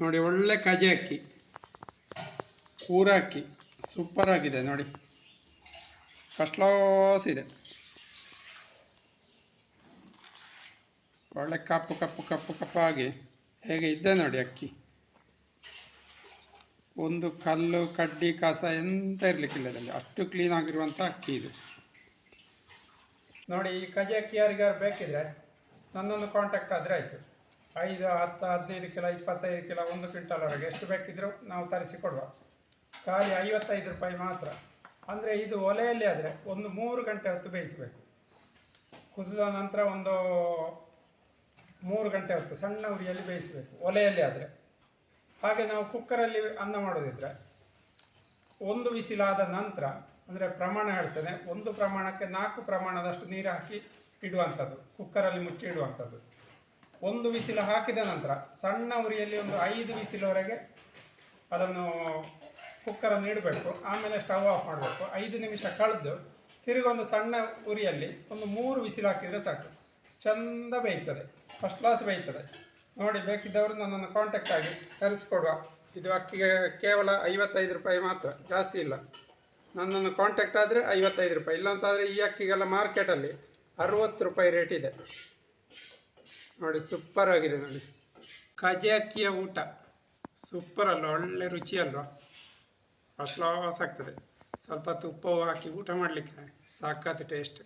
ನೋಡಿ, ಒಳ್ಳೆ ಕಜೆ ಅಕ್ಕಿ. ಊರ ಅಕ್ಕಿ ಸೂಪರ್ ಆಗಿದೆ, ನೋಡಿ. ಫಸ್ಟ್ ಇದೆ. ಒಳ್ಳೆ ಕಪ್ಪು ಕಪ್ಪು ಕಪ್ಪು ಕಪ್ಪಾಗಿ ಹೇಗೆ ಇದೆ ನೋಡಿ ಅಕ್ಕಿ. ಒಂದು ಕಲ್ಲು, ಕಡ್ಡಿ, ಕಸ ಎಂತ ಇರಲಿಕ್ಕಿಲ್ಲ ಇದರಲ್ಲಿ. ಅಷ್ಟು ಕ್ಲೀನ್ ಆಗಿರುವಂಥ ಅಕ್ಕಿ ಇದು. ನೋಡಿ, ಈ ಕಜೆ ಅಕ್ಕಿ ಯಾರಿಗಾರು ಬೇಕಿದ್ರೆ ನನ್ನನ್ನು ಕಾಂಟ್ಯಾಕ್ಟ್ ಆದರೆ ಆಯಿತು. ಐದು, ಹತ್ತು, ಹದಿನೈದು ಕಿಲೋ, ಇಪ್ಪತ್ತೈದು ಕಿಲೋ, ಒಂದು ಕ್ವಿಂಟಲ್ವರೆಗೆ ಎಷ್ಟು ಬೇಕಿದ್ರು ನಾವು ತರಿಸಿ ಕೊಡುವ ಖಾಲಿ ಐವತ್ತೈದು ರೂಪಾಯಿ ಮಾತ್ರ. ಅಂದರೆ ಇದು ಒಲೆಯಲ್ಲಿ ಆದರೆ ಒಂದು ಮೂರು ಗಂಟೆ ಹೊತ್ತು ಬೇಯಿಸಬೇಕು. ಕುದಿದ ನಂತರ ಒಂದು ಮೂರು ಗಂಟೆ ಹೊತ್ತು ಸಣ್ಣ ಉರಿಯಲ್ಲಿ ಬೇಯಿಸಬೇಕು, ಒಲೆಯಲ್ಲಿ ಆದರೆ. ಹಾಗೆ ನಾವು ಕುಕ್ಕರಲ್ಲಿ ಅನ್ನ ಮಾಡೋದಿದ್ರೆ ಒಂದು ಬಿಸಿಲಾದ ನಂತರ, ಅಂದರೆ ಪ್ರಮಾಣ ಹೇಳ್ತೇನೆ, ಒಂದು ಪ್ರಮಾಣಕ್ಕೆ ನಾಲ್ಕು ಪ್ರಮಾಣದಷ್ಟು ನೀರು ಹಾಕಿ ಇಡುವಂಥದ್ದು, ಕುಕ್ಕರಲ್ಲಿ ಮುಚ್ಚಿ ಇಡುವಂಥದ್ದು. ಒಂದು ವಿಸಿಲು ಹಾಕಿದ ನಂತರ ಸಣ್ಣ ಉರಿಯಲ್ಲಿ ಒಂದು ಐದು ವಿಸಿಲವರೆಗೆ ಅದನ್ನು ಕುಕ್ಕರನ್ನು ಇಡಬೇಕು. ಆಮೇಲೆ ಸ್ಟವ್ ಆಫ್ ಮಾಡಬೇಕು. ಐದು ನಿಮಿಷ ಕಳೆದು ತಿರುಗಿ ಒಂದು ಸಣ್ಣ ಉರಿಯಲ್ಲಿ ಒಂದು ಮೂರು ವಿಸಿಲು ಹಾಕಿದರೆ ಸಾಕು. ಚಂದ ಬೇಯ್ತದೆ. First class ಬೇಯ್ತದೆ. ನೋಡಿ, ಬೇಕಿದ್ದವರು ನನ್ನನ್ನು ಕಾಂಟ್ಯಾಕ್ಟ್ ಆಗಿ ತರಿಸ್ಕೊಡುವ. ಇದು ಅಕ್ಕಿಗೆ ಕೇವಲ ಐವತ್ತೈದು ರೂಪಾಯಿ ಮಾತ್ರ. ಜಾಸ್ತಿ ಇಲ್ಲ. ನನ್ನನ್ನು ಕಾಂಟ್ಯಾಕ್ಟ್ ಆದರೆ ಐವತ್ತೈದು ರೂಪಾಯಿ. ಇಲ್ಲಾಂತಾದರೆ ಈ ಅಕ್ಕಿಗೆಲ್ಲ ಮಾರ್ಕೆಟಲ್ಲಿ ಅರುವತ್ತು ರೂಪಾಯಿ ರೇಟ್ ಇದೆ. ನೋಡಿ ಸೂಪರ್ ಆಗಿದೆ ನೋಡಿ. ಕಜೆ ಅಕ್ಕಿಯ ಊಟ. ಸೂಪರ್ ಅಲ್ವಾ? ಒಳ್ಳೆ ರುಚಿ ಅಲ್ವಾ? ಫಸ್ಟ್ ಆಗ್ತದೆ. ಸ್ವಲ್ಪ ತುಪ್ಪ ಹಾಕಿ ಊಟ ಮಾಡಲಿಕ್ಕೆ ಸಾಕತ್ತು ಟೇಸ್ಟ್